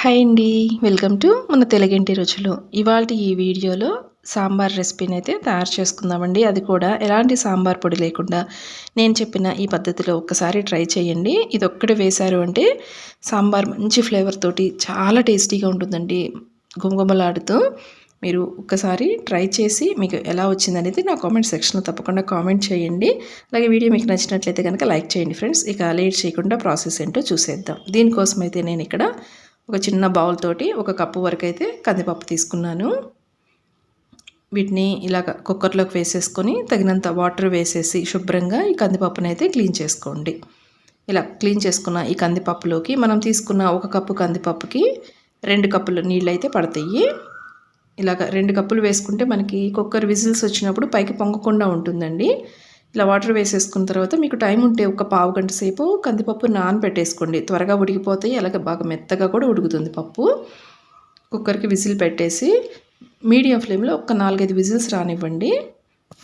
Hi అండి welcome to మన తెలుగింటి రుచులు. ఇవాళ ఈ వీడియోలో సాంబార్ రెసిపీని అయితే తయారు చేసుకుందామండి. అది కూడా ఎలాంటి సాంబార్ పొడి లేకుండా. నేను చెప్పిన ఈ పద్ధతిలో ఒక్కసారి ట్రై చేయండి. ఇది ఒక్కటి వేశారు అంటే సాంబార్ మంచి ఫ్లేవర్ తోటి చాలా టేస్టీగా ఉంటుందండి. గుమగుమలాడుతూ మీరు ఒక్కసారి ట్రై చేసి మీకు ఎలా వచ్చిందనేది నా కామెంట్ సెక్షన్లో తప్పకుండా కామెంట్ చేయండి. అలాగే వీడియో మీకు నచ్చినట్లయితే కనుక లైక్ చేయండి ఫ్రెండ్స్ ఇక లేట్ చేయకుండా ప్రాసెస్ ఏంటో చూసేద్దాం. దీనికోసం అయితే నేను ఇక్కడ ఒక చిన్న బౌల్ తోటి ఒక కప్పు వరకు అయితే కందిపప్పు తీసుకున్నాను. వీటిని ఇలా కుక్కర్లోకి వేసేసుకొని తగినంత వాటర్ వేసేసి శుభ్రంగా ఈ కందిపప్పుని అయితే క్లీన్ చేసుకోండి. ఇలా క్లీన్ చేసుకున్న ఈ కందిపప్పులోకి మనం తీసుకున్న ఒక కప్పు కందిపప్పుకి రెండు కప్పులు నీళ్ళు అయితే పడతాయి. ఇలాగ రెండు కప్పులు వేసుకుంటే మనకి కుక్కర్ విజిల్స్ వచ్చినప్పుడు పైకి పొంగకుండా ఉంటుందండి. ఇలా వాటర్ వేసేసుకున్న తర్వాత మీకు టైం ఉంటే ఒక పావు గంట సేపు కందిపప్పు నానబెట్టేసుకోండి. త్వరగా ఉడికిపోతాయి. అలాగే బాగా మెత్తగా కూడా ఉడుకుతుంది పప్పు. కుక్కర్కి విజిల్ పెట్టేసి మీడియం ఫ్లేమ్లో ఒక నాలుగైదు విజిల్స్ రానివ్వండి.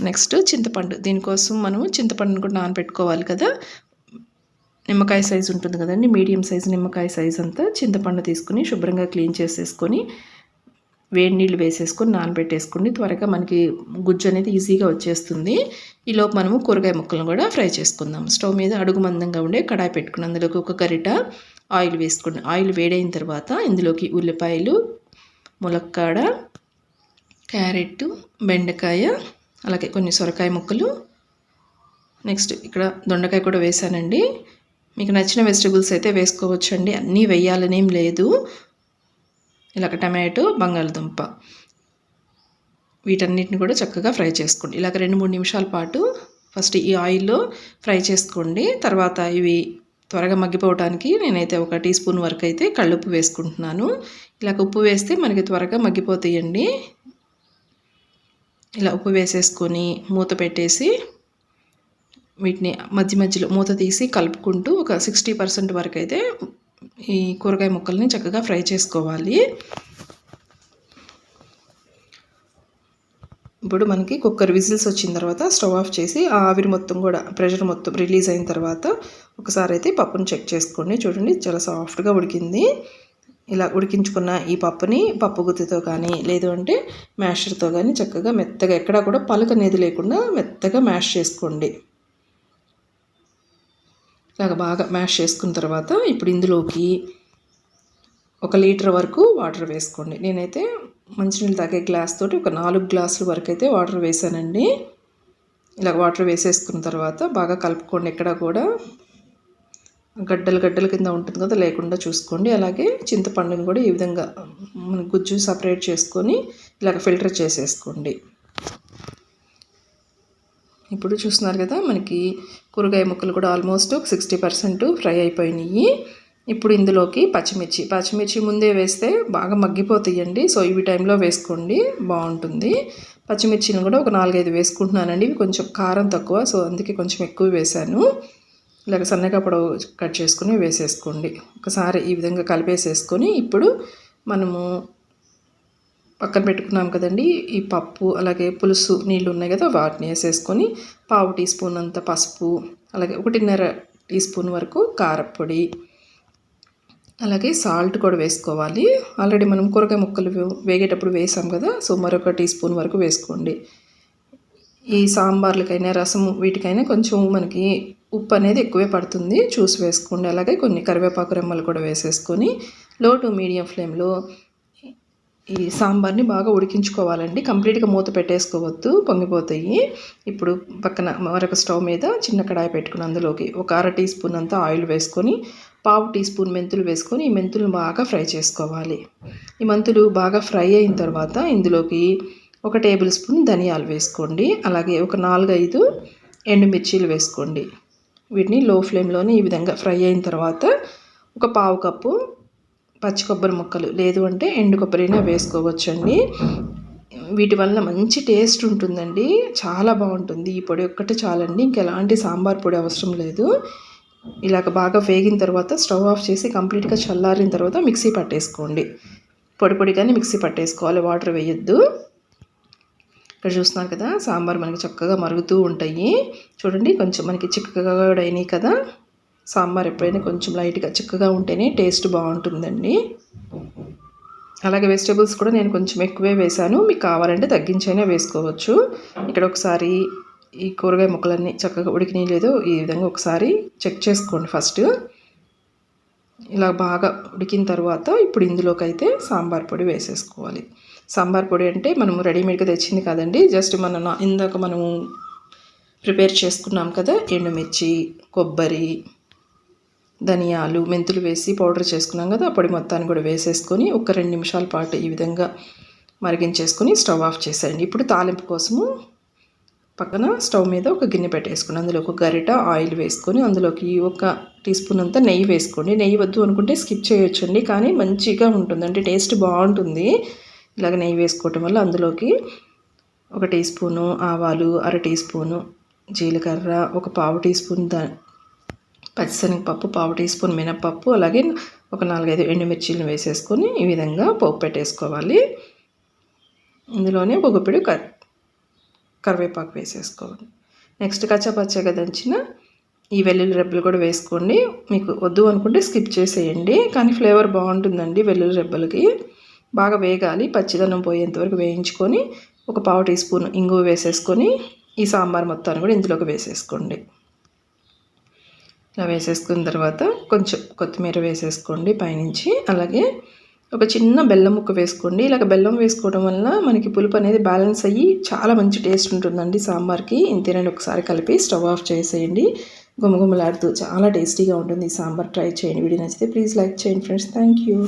నెక్స్ట్ చింతపండు. దీనికోసం మనం చింతపండుని కూడా నానబెట్టుకోవాలి కదా. నిమ్మకాయ సైజు ఉంటుంది కదండి. మీడియం సైజు నిమ్మకాయ సైజ్ అంతా చింతపండు తీసుకుని శుభ్రంగా క్లీన్ చేసేసుకొని వేడి నీళ్ళు వేసేసుకొని నానబెట్టేసుకుని త్వరగా మనకి గుజ్జు అనేది ఈజీగా వచ్చేస్తుంది. ఈలోపు మనము కూరగాయ ముక్కలను కూడా ఫ్రై చేసుకుందాం. స్టవ్ మీద అడుగు మందంగా ఉండే కడాయి పెట్టుకుని అందులోకి ఒక గరిట ఆయిల్ వేసుకుని ఆయిల్ వేడైన తర్వాత ఇందులోకి ఉల్లిపాయలు ములక్కాడ క్యారెట్ బెండకాయ అలాగే కొన్ని సొరకాయ ముక్కలు. నెక్స్ట్ ఇక్కడ దొండకాయ కూడా వేసానండి మీకు నచ్చిన వెజిటబుల్స్ అయితే వేసుకోవచ్చండి. అన్నీ వేయాలనేం లేదు. ఇలాగ టమాటో బంగాళదుంప. వీటన్నిటిని కూడా చక్కగా ఫ్రై చేసుకోండి. ఇలాగ రెండు మూడు నిమిషాల పాటు ఫస్ట్ ఈ ఆయిల్లో ఫ్రై చేసుకోండి. తర్వాత ఇవి త్వరగా మగ్గిపోవడానికి నేనైతే ఒక టీ స్పూన్ వరకు అయితే కళ్ళుప్పు వేసుకుంటున్నాను. ఇలాగ ఉప్పు వేస్తే మనకి త్వరగా మగ్గిపోతాయండి. ఇలా ఉప్పు వేసేసుకొని మూత పెట్టేసి వీటిని మధ్య మధ్యలో మూత తీసి కలుపుకుంటూ ఒక సిక్స్టీ పర్సెంట్ వరకు అయితే ఈ కూరగాయ ముక్కల్ని చక్కగా ఫ్రై చేసుకోవాలి. ఇప్పుడు మనకి కుక్కర్ విజిల్స్ వచ్చిన తర్వాత స్టవ్ ఆఫ్ చేసి ఆ ఆవిరి మొత్తం కూడా ప్రెషర్ మొత్తం రిలీజ్ అయిన తర్వాత ఒకసారి అయితే పప్పును చెక్ చేసుకోండి. చూడండి చాలా సాఫ్ట్గా ఉడికింది. ఇలా ఉడికించుకున్న ఈ పప్పుని పప్పు గుత్తితో కానీ లేదు అంటే మ్యాషర్తో కానీ చక్కగా మెత్తగా ఎక్కడా కూడా పలుక అనేది లేకుండా మెత్తగా మ్యాష్ చేసుకోండి. ఇలాగ బాగా మ్యాష్ చేసుకున్న తర్వాత ఇప్పుడు ఇందులోకి ఒక లీటర్ వరకు వాటర్ వేసుకోండి. నేనైతే మంచినీళ్ళు తాగే గ్లాస్ తోటి ఒక నాలుగు గ్లాసుల వరకు అయితే వాటర్ వేసానండి. ఇలా వాటర్ వేసేసుకున్న తర్వాత బాగా కలుపుకోండి ఎక్కడ కూడా. గడ్డలు గడ్డల కింద ఉంటుంది కదా లేకుండా చూసుకోండి. అలాగే చింతపండుని కూడా ఈ విధంగా మన గుజ్జు సపరేట్ చేసుకొని ఇలాగ ఫిల్టర్ చేసేసుకోండి. ఇప్పుడు చూస్తున్నారు కదా మనకి కూరగాయ ముక్కలు కూడా ఆల్మోస్ట్ ఒక సిక్స్టీ పర్సెంట్ ఫ్రై అయిపోయినాయి. ఇప్పుడు ఇందులోకి పచ్చిమిర్చి పచ్చిమిర్చి ముందే వేస్తే బాగా మగ్గిపోతాయండి. సో ఇవి టైంలో వేసుకోండి బాగుంటుంది. పచ్చిమిర్చిని కూడా ఒక నాలుగైదు వేసుకుంటున్నానండి. ఇవి కొంచెం కారం తక్కువ సో అందుకే కొంచెం ఎక్కువ వేశాను. ఇలాగ సన్నగా పొడవు కట్ చేసుకుని వేసేసుకోండి. ఒకసారి ఈ విధంగా కలిపేసేసుకొని ఇప్పుడు మనము పక్కన పెట్టుకున్నాం కదండి. ఈ పప్పు అలాగే పులుసు నీళ్ళు ఉన్నాయి కదా వాటిని వేసేసుకొని పావు టీ స్పూన్ అంత పసుపు అలాగే ఒకటిన్నర టీ స్పూన్ వరకు కారపొడి అలాగే సాల్ట్ కూడా వేసుకోవాలి. ఆల్రెడీ మనం కూరగాయ ముక్కలు వేగేటప్పుడు వేసాం కదా సో మరొక టీ స్పూన్ వరకు వేసుకోండి. ఈ సాంబార్లకైనా రసం వీటికైనా కొంచెం మనకి ఉప్పు అనేది ఎక్కువే పడుతుంది. చూసి వేసుకోండి. అలాగే కొన్ని కరివేపాకు రెమ్మలు కూడా వేసేసుకొని లో టు మీడియం ఫ్లేమ్లో ఈ సాంబార్ని బాగా ఉడికించుకోవాలండి. కంప్లీట్గా మూత పెట్టేసుకోవద్దు పొంగిపోతాయి. ఇప్పుడు పక్కన మరొక స్టవ్ మీద చిన్న కడాయి పెట్టుకుని అందులోకి ఒక అర టీ స్పూన్ అంతా ఆయిల్ వేసుకొని పావు టీ స్పూన్ మెంతులు వేసుకొని ఈ మెంతులు బాగా ఫ్రై చేసుకోవాలి. ఈ మెంతులు బాగా ఫ్రై అయిన తర్వాత ఇందులోకి ఒక టేబుల్ స్పూన్ ధనియాలు వేసుకోండి. అలాగే ఒక నాలుగైదు ఎండుమిర్చీలు వేసుకోండి. వీటిని లో ఫ్లేమ్లోనే ఈ విధంగా ఫ్రై అయిన తర్వాత ఒక పావు కప్పు పచ్చి కొబ్బరి ముక్కలు లేదు అంటే ఎండు కొబ్బరినా వేసుకోవచ్చండి. వీటి వల్ల మంచి టేస్ట్ ఉంటుందండి. చాలా బాగుంటుంది. ఈ పొడి ఒక్కటే చాలండి. ఇంకెలాంటి సాంబార్ పొడి అవసరం లేదు. ఇలాగ బాగా వేగిన తర్వాత స్టవ్ ఆఫ్ చేసి కంప్లీట్గా చల్లారిన తర్వాత మిక్సీ పట్టేసుకోండి. పొడి పొడిగానే మిక్సీ పట్టేసుకోవాలి. వాటర్ వేయొద్దు. ఇక్కడ చూస్తున్నారు కదా సాంబార్ మనకి చక్కగా మరుగుతూ ఉంటాయి. చూడండి కొంచెం మనకి చిక్కగా కూడా అయినాయి కదా. సాంబార్ ఎప్పుడైనా కొంచెం లైట్గా చిక్కగా ఉంటేనే టేస్ట్ బాగుంటుందండి. అలాగే వెజిటేబుల్స్ కూడా నేను కొంచెం ఎక్కువే వేశాను. మీకు కావాలంటే తగ్గించైనా వేసుకోవచ్చు. ఇక్కడ ఒకసారి ఈ కూరగాయ ముక్కలన్నీ చక్కగా ఉడికినాయి లేదో ఈ విధంగా ఒకసారి చెక్ చేసుకోండి ఫస్ట్. ఇలా బాగా ఉడికిన తర్వాత ఇప్పుడు ఇందులోకైతే సాంబార్ పొడి వేసేసుకోవాలి. సాంబార్ పొడి అంటే మనము రెడీమేడ్గా తెచ్చింది కాదండి. జస్ట్ మన నా- ఇందాక మనము ప్రిపేర్ చేసుకున్నాం కదా ఎండుమిర్చి కొబ్బరి ధనియాలు మెంతులు వేసి పౌడర్ చేసుకున్నాం కదా పొడి మొత్తాన్ని కూడా వేసేసుకొని ఒక రెండు నిమిషాల పాటు ఈ విధంగా మరిగించేసుకొని స్టవ్ ఆఫ్ చేసేయండి. ఇప్పుడు తాలింపు కోసము పక్కన స్టవ్ మీద ఒక గిన్నె పెట్టేసుకుని అందులో ఒక గరిట ఆయిల్ వేసుకొని అందులోకి ఒక టీ స్పూన్ అంతా నెయ్యి వేసుకోండి. నెయ్యి వద్దు అనుకుంటే స్కిప్ చేయొచ్చండి కానీ మంచిగా ఉంటుంది. అంటే టేస్ట్ బాగుంటుంది. ఇలాగ నెయ్యి వేసుకోవటం వల్ల అందులోకి ఒక టీ స్పూను ఆవాలు అర టీ స్పూను జీలకర్ర ఒక పావు టీ స్పూన్ దా పచ్చిశనగపప్పు పావు టీ స్పూన్ మినపప్పు అలాగే ఒక నాలుగైదు ఎండుమిర్చీలను వేసేసుకొని ఈ విధంగా పోపు పెట్టేసుకోవాలి. ఇందులోనే ఒక గుప్పెడు కర్ కరివేపాకు వేసేసుకోవాలి. నెక్స్ట్ కచ్చపచ్చగా దంచిన ఈ వెల్లుల్లి రెబ్బలు కూడా వేసుకోండి. మీకు వద్దు అనుకుంటే స్కిప్ చేసేయండి. కానీ ఫ్లేవర్ బాగుంటుందండి వెల్లుల్లి రెబ్బలకి. బాగా వేగాలి. పచ్చిదనం పోయేంతవరకు వేయించుకొని ఒక పావు టీ స్పూన్ ఇంగువ వేసేసుకొని ఈ సాంబార్ మొత్తాన్ని కూడా ఇందులోకి వేసేసుకోండి. ఇలా వేసేసుకున్న తర్వాత కొంచెం కొత్తిమీర వేసేసుకోండి పైనుంచి. అలాగే ఒక చిన్న బెల్లం ముక్క వేసుకోండి. ఇలాగ బెల్లం వేసుకోవడం వల్ల మనకి పులుపు అనేది బ్యాలెన్స్ అయ్యి చాలా మంచి టేస్ట్ ఉంటుందండి సాంబార్కి. ఇంతేనండి ఒకసారి కలిపి స్టవ్ ఆఫ్ చేసేయండి. గుమగుమలాడుతూ చాలా టేస్టీగా ఉంటుంది ఈ సాంబార్. ట్రై చేయండి. వీడియో నచ్చితే ప్లీజ్ లైక్ చేయండి ఫ్రెండ్స్. Thank you.